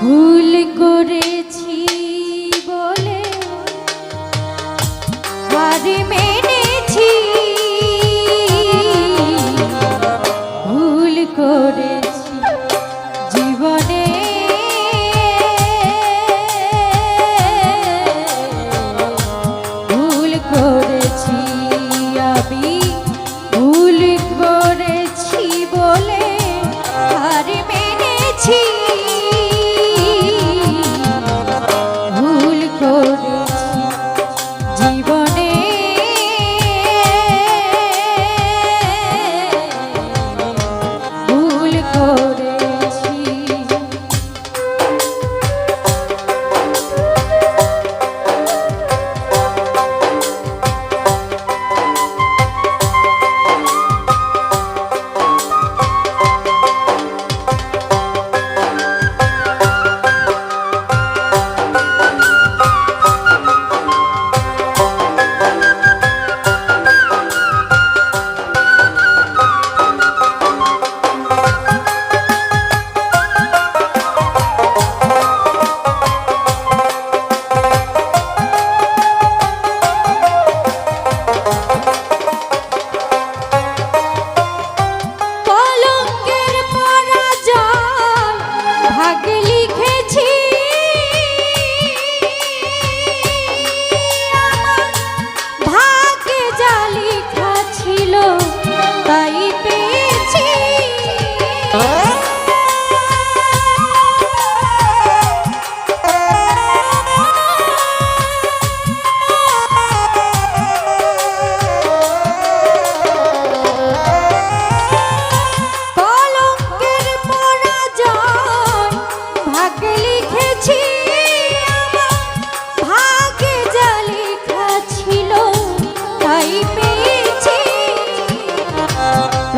ভুল করে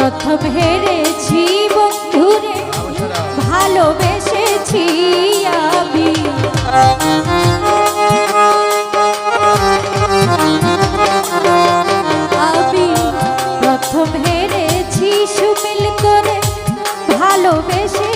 প্রথম হেরেছি বন্ধুরে ভালোবেসেছি আমি। আমি প্রথম হেরেছি সুমিল করে ভালোবেসে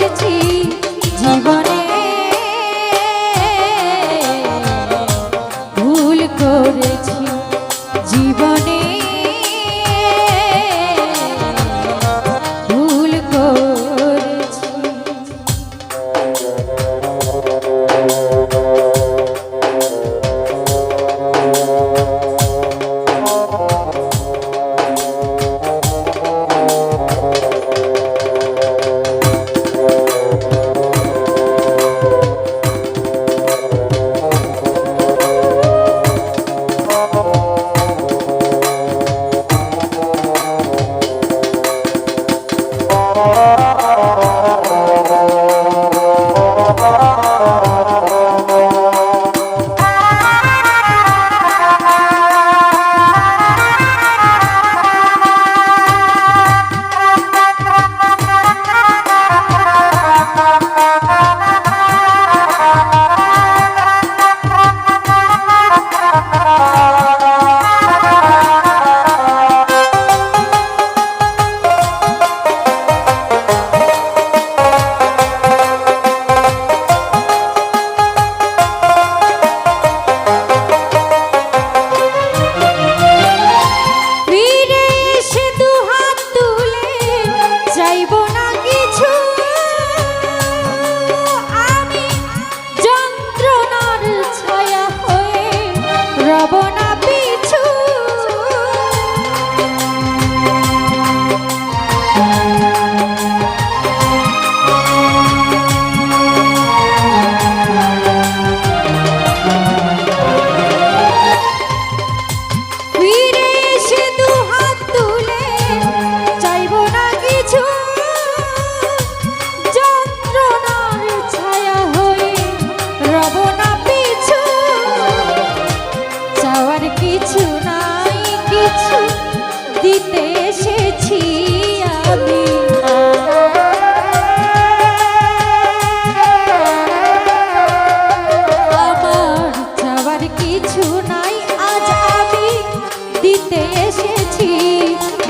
দিতে এসেছি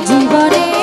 জীবনে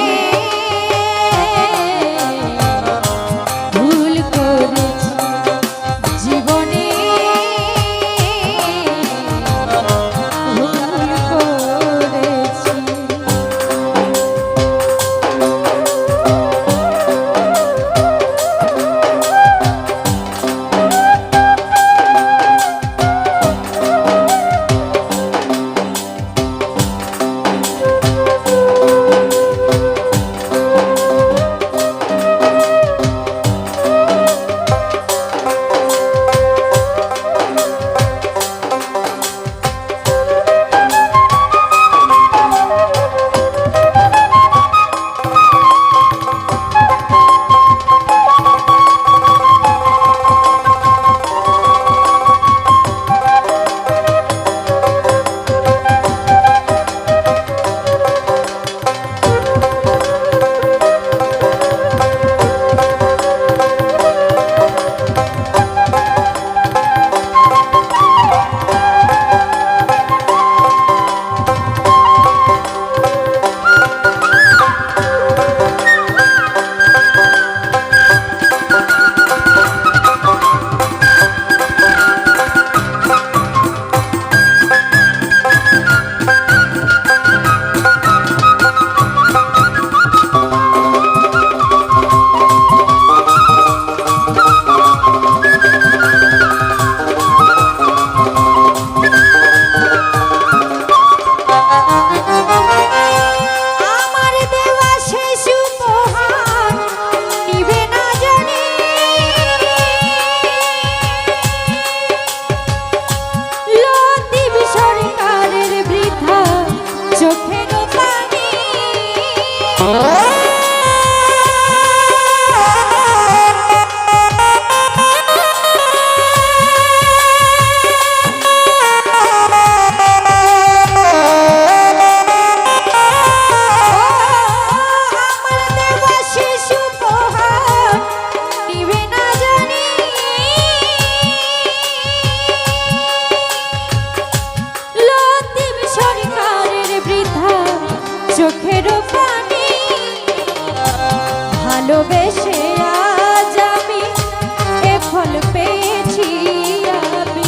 ভালোবেসে আজ আমি এ ফল পেয়েছি আমি।